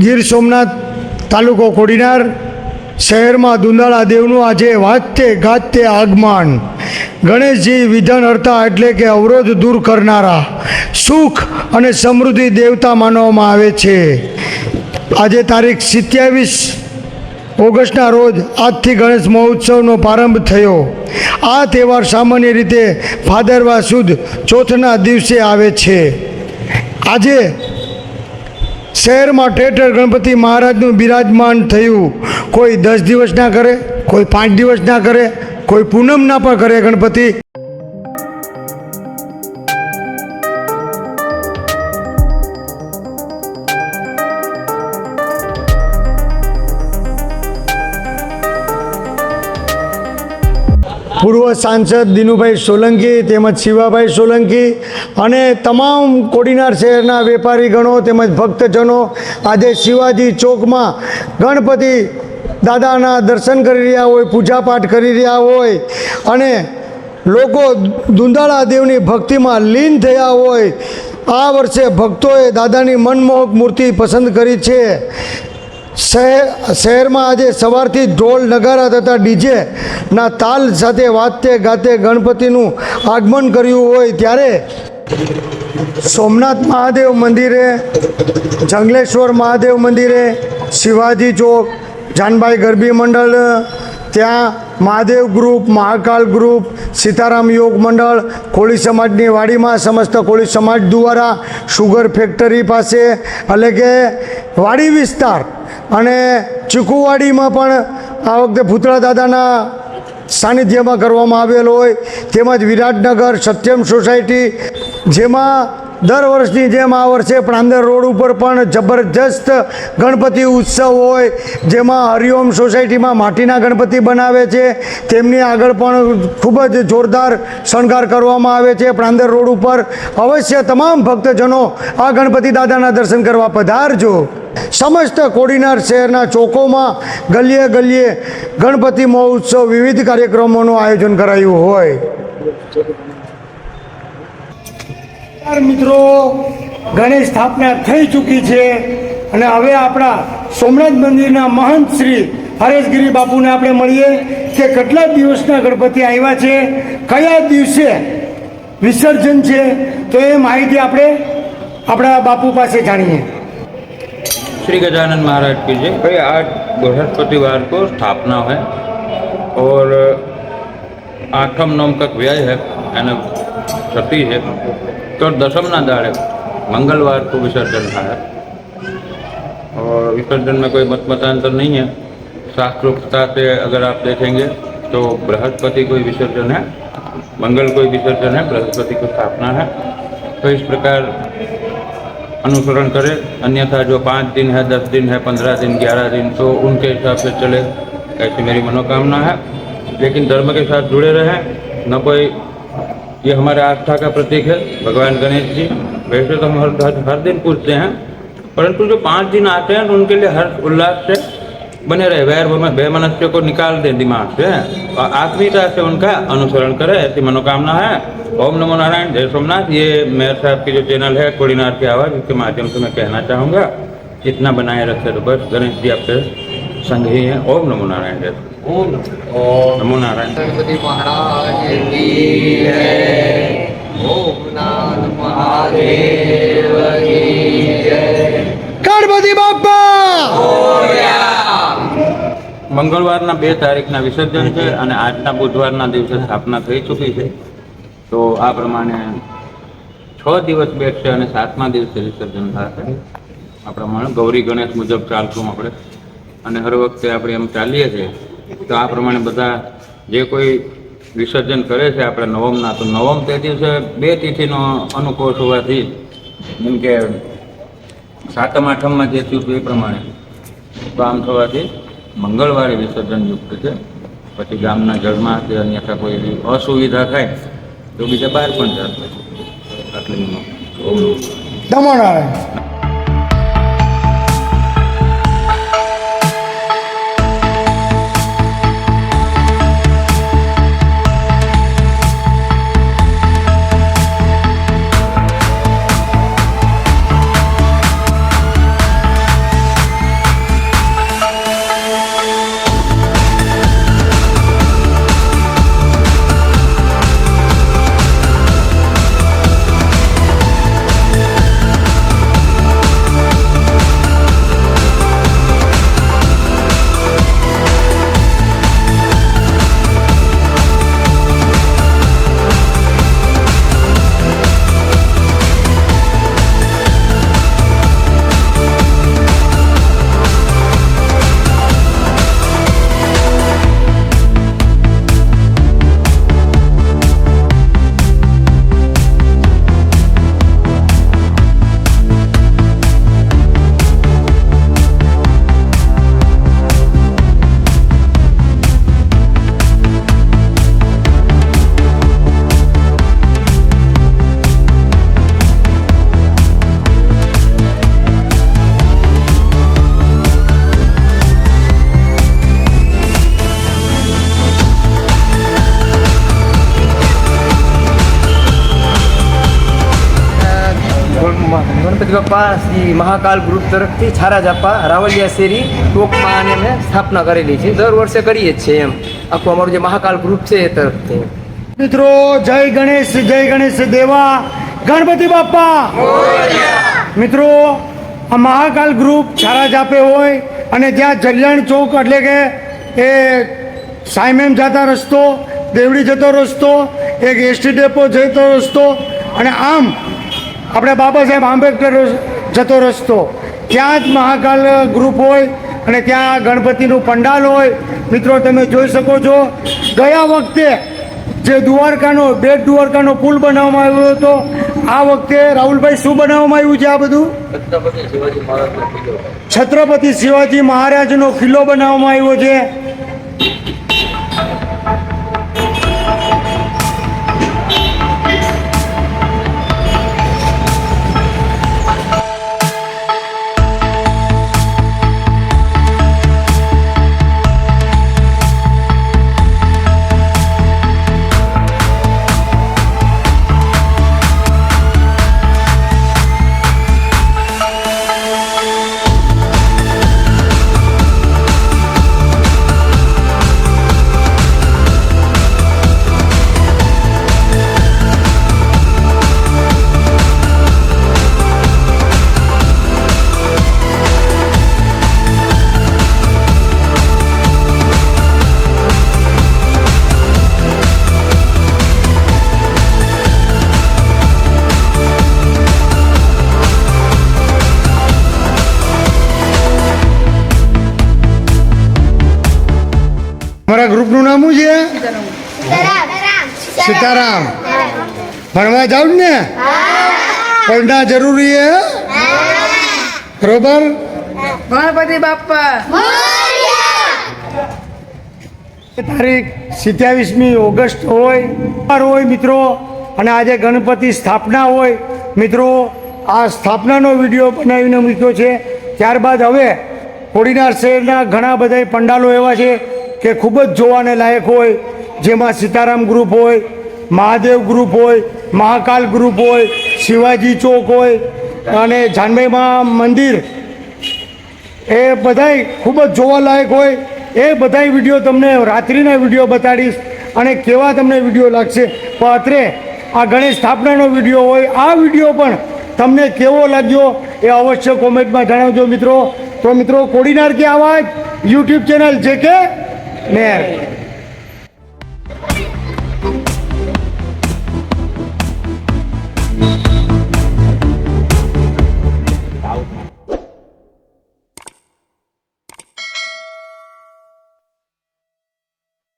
ગીર સોમનાથ તાલુકો કોડીનાર શહેરમાં દુંદાળા દેવનું આજે વાજતે ગાજતે આગમન. ગણેશજી વિધન હર્તા એટલે કે અવરોધ દૂર કરનારા. સુખ અને સમૃદ્ધિ દેવતા માનવામાં આવે છે. આજે તારીખ સિત્યાવીસ ઓગસ્ટના રોજ આજથી ગણેશ મહોત્સવનો પ્રારંભ થયો. આ તહેવાર સામાન્ય રીતે ફાદરવા સુદ ચોથના દિવસે આવે છે. આજે શહેરમાં ઠેર ઠેર ગણપતિ મહારાજનું બિરાજમાન થયું. કોઈ દસ દિવસ ના કરે, કોઈ પાંચ દિવસ ના કરે, કોઈ પૂનમ ના પણ કરે ગણપતિ. પૂર્વ સાંસદ દિનુભાઈ સોલંકી તેમજ શિવાભાઈ સોલંકી અને તમામ કોડીનાર શહેરના વેપારીગણો તેમજ ભક્તજનો આજે શિવાજી ચોકમાં ગણપતિ દાદાના દર્શન કરી રહ્યા હોય, પૂજાપાઠ કરી રહ્યા હોય અને લોકો દુંદાળા દેવની ભક્તિમાં લીન થયા હોય, આ વર્ષે ભક્તોએ દાદાની મનમોહક મૂર્તિ પસંદ કરી છે. શહેર, શહેરમાં આજે સવારથી ઢોલ નગારા તથા ડીજેના તાલ સાથે વાતે ગાતે ગણપતિનું આગમન કર્યું હોય ત્યારે સોમનાથ મહાદેવ મંદિરે, જંગલેશ્વર મહાદેવ મંદિરે, શિવાજી ચોક જાનભાઈ ગરબી મંડળ, ત્યાં મહાદેવ ગ્રુપ, મહાકાલ ગ્રુપ, સીતારામ યોગ મંડળ, કોળી સમાજની વાડીમાં સમસ્ત કોળી સમાજ દ્વારા શુગર ફેક્ટરી પાસે, એટલે કે વાડી વિસ્તાર અને ચીકુવાડીમાં પણ આ વખતે ભૂતળા દાદાના સાનિધ્યમાં કરવામાં આવેલ હોય. તેમજ વિરાટનગર સત્યમ સોસાયટી, જેમાં દર વર્ષની જેમ આ વર્ષે પ્રાંદર રોડ ઉપર પણ જબરજસ્ત ગણપતિ ઉત્સવ હોય, જેમાં હરિઓમ સોસાયટીમાં માટીના ગણપતિ બનાવે છે. તેમની આગળ પણ ખૂબ જ જોરદાર શણગાર કરવામાં આવે છે પ્રાંદર રોડ ઉપર. અવશ્ય તમામ ભક્તજનો આ ગણપતિ દાદાના દર્શન કરવા પધારજો. સમસ્ત કોડીનાર શહેરના ચોકોમાં ગલીએ ગલીએ ગણપતિ મહોત્સવ વિવિધ કાર્યક્રમોનું આયોજન કરાયું હોય. મિત્રો ગણેશ સ્થાપના થઈ ચૂકી છે અને હવે આપણા સોમનાથ મંદિરના મહંત શ્રી હરેશગીરી બાપુને આપણે મળીએ કે કેટલા દિવસના ગણપતિ આવ્યા છે કયા દિવસે વિસર્જન છે તો એ માહિતી આપણે આપણા બાપુ પાસે જાણીએ श्री गजानन महाराज की जय भाई आज बृहस्पतिवार को स्थापना है और आठम नवम तक व्यय है यानी सती है तो दसम ना दाड़े मंगलवार को विसर्जन है और विसर्जन में कोई मत मतांतर नहीं है। शास्त्रोक्ता से अगर आप देखेंगे तो बृहस्पति कोई विसर्जन है, मंगल कोई विसर्जन है, बृहस्पति को स्थापना है। तो इस प्रकार अनुसरण करें। अन्यथा जो पाँच दिन है, दस दिन है, पंद्रह दिन, ग्यारह दिन तो उनके हिसाब से चले। ऐसी मेरी मनोकामना है। लेकिन धर्म के साथ जुड़े रहें। न कोई ये हमारे आस्था का प्रतीक है भगवान गणेश जी। वैसे तो हम हर हर, हर दिन पूछते हैं परंतु जो पाँच दिन आते हैं तो उनके लिए हर उल्लास से बने रहे। वैर वह मनुष्य को निकाल दें दिमाग से। और आत्मीयता से उनका अनुसरण करें ऐसी मनोकामना है। ओम नमो नारायण जय सोमनाथ। ये मेयर साहब की जो चैनल है कोड़ीनार की आवाज़ इसके माध्यम से मैं कहना चाहूँगा इतना बनाए रखे तो बस। गणेश जी आपके સંઘે ઓમ નમો નારાયણ કે ઓમ નમો નારાયણ. ગણપતિ મહારાજ બાપા! મંગળવારના બે તારીખના વિસર્જન છે અને આજના બુધવારના દિવસે સ્થાપના થઈ ચૂકી છે. તો આ પ્રમાણે છ દિવસ બેઠશે અને સાતમા દિવસે વિસર્જન થશે. આ પ્રમાણે ગૌરી ગણેશ મુજબ ચાલતું આપણે અને હર વખતે આપણે એમ ચાલીએ છીએ, તો આ પ્રમાણે બધા જે કોઈ વિસર્જન કરે છે આપણે નવમના, તો નવમ તે દિવસે બે તિથિનો અનુકૂળ હોવાથી જેમ કે સાતમ, આઠમમાં જે થયું એ પ્રમાણે, તો આમ થવાથી મંગળવારે વિસર્જન યુક્ત છે. પછી ગામના જળમાં કે અન્યથા કોઈ એવી અસુવિધા થાય, તો બીજા બહાર પણ જશે આટલી ઓમ નમો બાપા શ્રી મહાકાલ ગ્રુપ તરફથી છારા જાપા રાવલિયા શેરી, ટોકમાં અને અમે સ્થાપના કરેલી છે. દર વર્ષે કરીએ જ છીએ એમ. આખું અમારું જે મહાકાલ ગ્રુપ છે એ તરફથી. મિત્રો, જય ગણેશ જય ગણેશ દેવા. ગણપતિ બાપ્પા મિત્રો, આ મહાકાલ ગ્રુપ છારા જાપે હોય અને ત્યાં જલ્યાણ ચોક એટલે કે એ સાયમેમ જતા રસ્તો, દેવડી જતો રસ્તો, એક એસટી ડેપો જતો રસ્તો, અને આમ આપણે બાબા સાહેબ આંબેડકર જતો રસ્તો. ત્યાં જ મહાકાલ ગ્રુપ હોય અને ત્યાં ગણપતિનું પંડાલ હોય. મિત્રો તમે જોઈ શકો છો ગયા વખતે જે દ્વારકાનો બેટ દ્વારકાનો પુલ બનાવવામાં આવ્યો હતો આ વખતે રાહુલભાઈ શું બનાવવામાં આવ્યું છે આ બધું? છત્રપતિ શિવાજી મહારાજનો કિલ્લો. બનાવવામાં આવ્યો છે. સીતારામ ભણવા જાવ ને? પઢના જરૂરી હે? બરોબર? ગણપતિ બાપ્પા. તારીખ સિત્યાવીસમી ઓગસ્ટ હોય હોય મિત્રો અને આજે ગણપતિ સ્થાપના હોય. મિત્રો આ સ્થાપનાનો વીડિયો બનાવીને મૂક્યો છે. ત્યારબાદ હવે કોડીનાર શહેરના ઘણા બધા પંડાલો એવા છે કે ખૂબ જ જોવાને લાયક હોય. જેમાં સીતારામ ગ્રુપ હોય મહાદેવ ગ્રુપ હોય, મહાકાલ ગ્રુપ હોય, શિવાજી ચોક હોય અને જાનભાઈમાં મંદિર, એ બધાય ખૂબ જ જોવાલાયક હોય. એ બધાય વીડિયો તમને રાત્રિના વીડિયો બતાડીશ અને કેવા તમને વીડિયો લાગશે. પણ અત્રે આ ગણેશ સ્થાપનાનો વીડિયો હોય, આ વીડિયો પણ તમને કેવો લાગ્યો એ અવશ્ય કોમેન્ટમાં જણાવજો મિત્રો. તો મિત્રો, કોડીનાર કે આવાજ, યુટ્યુબ ચેનલ જે કે નેર.